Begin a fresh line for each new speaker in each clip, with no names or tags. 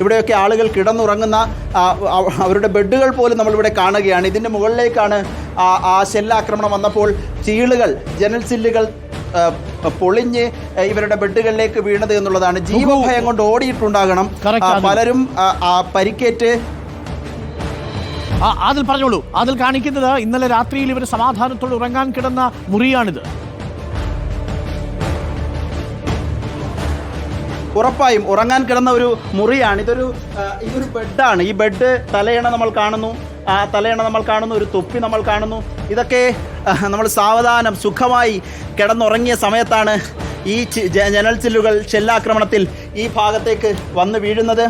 ഇവിടെയൊക്കെ ആളുകൾ കിടന്നുറങ്ങുന്ന അവരുടെ ബെഡുകൾ പോലും നമ്മളിവിടെ കാണുകയാണ്. ഇതിന്റെ മുകളിലേക്കാണ് ആ ഷെല്ലാക്രമണം വന്നപ്പോൾ ചീളുകൾ ജനൽ ചില്ലുകൾ പൊളിഞ്ഞ് ഇവരുടെ ബെഡുകളിലേക്ക് വീണത് എന്നുള്ളതാണ്. ജീവഭയം കൊണ്ട് ഓടിയിട്ടുണ്ടാകണം. പലരും പരിക്കേറ്റ്.
ആ, അതിൽ പറഞ്ഞോളൂ. അതിൽ കാണിക്കുന്നത് ഇന്നലെ രാത്രിയിൽ ഇവർ സമാധാനത്തോടെ ഉറങ്ങാൻ കിടന്ന മുറിയാണിത്.
ഉറപ്പായും ഉറങ്ങാൻ കിടന്ന ഒരു മുറിയാണ്. ഇതൊരു ഇതൊരു ബെഡാണ് ഈ ബെഡ് തലയണ നമ്മൾ കാണുന്നു. ആ തലയണ നമ്മൾ കാണുന്നു. ഒരു തൊപ്പി നമ്മൾ കാണുന്നു. ഇതൊക്കെ നമ്മൾ സാവധാനം സുഖമായി കിടന്നുറങ്ങിയ സമയത്താണ് ഈ ജനൽ ചില്ലുകൾ ചെല്ലാക്രമണത്തിൽ ഈ ഭാഗത്തേക്ക് വന്ന് വീഴുന്നത്.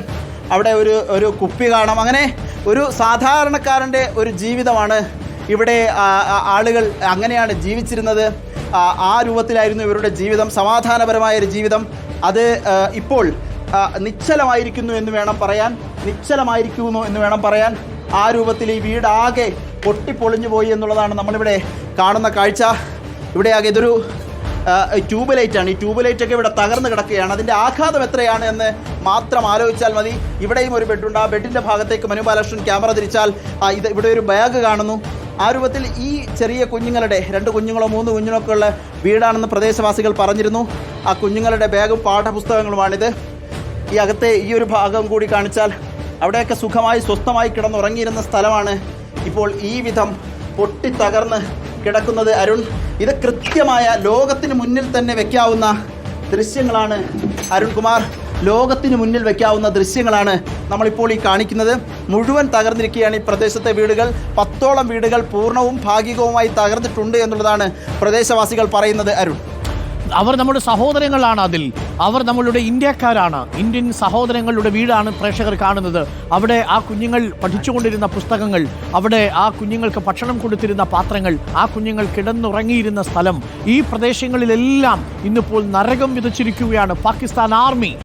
അവിടെ ഒരു ഒരു കുപ്പി കാണാം. അങ്ങനെ ഒരു സാധാരണക്കാരന്റെ ഒരു ജീവിതമാണ് ഇവിടെ ആളുകൾ അങ്ങനെയാണ് ജീവിച്ചിരുന്നത്. ആ, രൂപത്തിലായിരുന്നു ഇവരുടെ ജീവിതം സമാധാനപരമായ ഒരു ജീവിതം. അത് ഇപ്പോൾ നിശ്ചലമായിരിക്കുന്നു എന്ന് വേണം പറയാൻ നിശ്ചലമായിരിക്കുന്നു എന്ന് വേണം പറയാൻ. ആ രൂപത്തിൽ ഈ വീടാകെ പൊട്ടിപ്പൊളിഞ്ഞു പോയി എന്നുള്ളതാണ് നമ്മളിവിടെ കാണുന്ന കാഴ്ച. ഇവിടെ ആകെ ഇതൊരു ട്യൂബ് ലൈറ്റാണ് ഈ ട്യൂബ് ലൈറ്റ് ഒക്കെ ഇവിടെ തകർന്നു കിടക്കുകയാണ്. അതിന്റെ ആഘാതം എത്രയാണ് എന്ന് മാത്രം ആലോചിച്ചാൽ മതി. ഇവിടെയും ഒരു ബെഡുണ്ട്. ആ ബെഡിന്റെ ഭാഗത്തേക്ക് മനു ബാലകൃഷ്ണൻ ക്യാമറ തിരിച്ചാൽ ഇത് ഇവിടെ ഒരു ബാഗ് കാണുന്നു. ആ രൂപത്തിൽ ഈ ചെറിയ കുഞ്ഞുങ്ങളുടെ രണ്ട് കുഞ്ഞുങ്ങളോ മൂന്ന് കുഞ്ഞുങ്ങളോ ഒക്കെ ഉള്ള വീടാണെന്ന് പ്രദേശവാസികൾ പറഞ്ഞിരുന്നു. ആ കുഞ്ഞുങ്ങളുടെ ബാഗും പാഠപുസ്തകങ്ങളുമാണിത്. ഈ അകത്തെ ഈ ഒരു ഭാഗം കൂടി കാണിച്ചാൽ അവിടെയൊക്കെ സുഖമായി സ്വസ്ഥമായി കിടന്നുറങ്ങിയിരുന്ന സ്ഥലമാണ് ഇപ്പോൾ ഈ വിധം പൊട്ടി തകർന്ന് കിടക്കുന്നത് അരുൺ. ഇത് കൃത്യമായ ലോകത്തിന് മുന്നിൽ തന്നെ വെക്കാവുന്ന ദൃശ്യങ്ങളാണ് അരുൺകുമാർ. ലോകത്തിന് മുന്നിൽ വെക്കാവുന്ന ദൃശ്യങ്ങളാണ് നമ്മളിപ്പോൾ ഈ കാണിക്കുന്നത്. മുഴുവൻ തകർന്നിരിക്കുകയാണ് ഈ പ്രദേശത്തെ വീടുകൾ. പത്തോളം വീടുകൾ പൂർണവും ഭാഗികവുമായി തകർന്നിട്ടുണ്ട് എന്നുള്ളതാണ് പ്രദേശവാസികൾ പറയുന്നത് അരുൺ.
അവർ നമ്മുടെ സഹോദരങ്ങളാണ് അതിൽ. അവർ നമ്മളുടെ ഇന്ത്യക്കാരാണ്. ഇന്ത്യൻ സഹോദരങ്ങളുടെ വീടാണ് പ്രേക്ഷകർ കാണുന്നത്. അവിടെ ആ കുഞ്ഞുങ്ങൾ പഠിച്ചുകൊണ്ടിരുന്ന പുസ്തകങ്ങൾ അവിടെ ആ കുഞ്ഞുങ്ങൾക്ക് ഭക്ഷണം കൊടുത്തിരുന്ന പാത്രങ്ങൾ ആ കുഞ്ഞുങ്ങൾ കിടന്നുറങ്ങിയിരുന്ന സ്ഥലം. ഈ പ്രദേശങ്ങളിലെല്ലാം ഇന്നിപ്പോൾ നരകം വിതച്ചിരിക്കുകയാണ് പാകിസ്ഥാൻ ആർമി.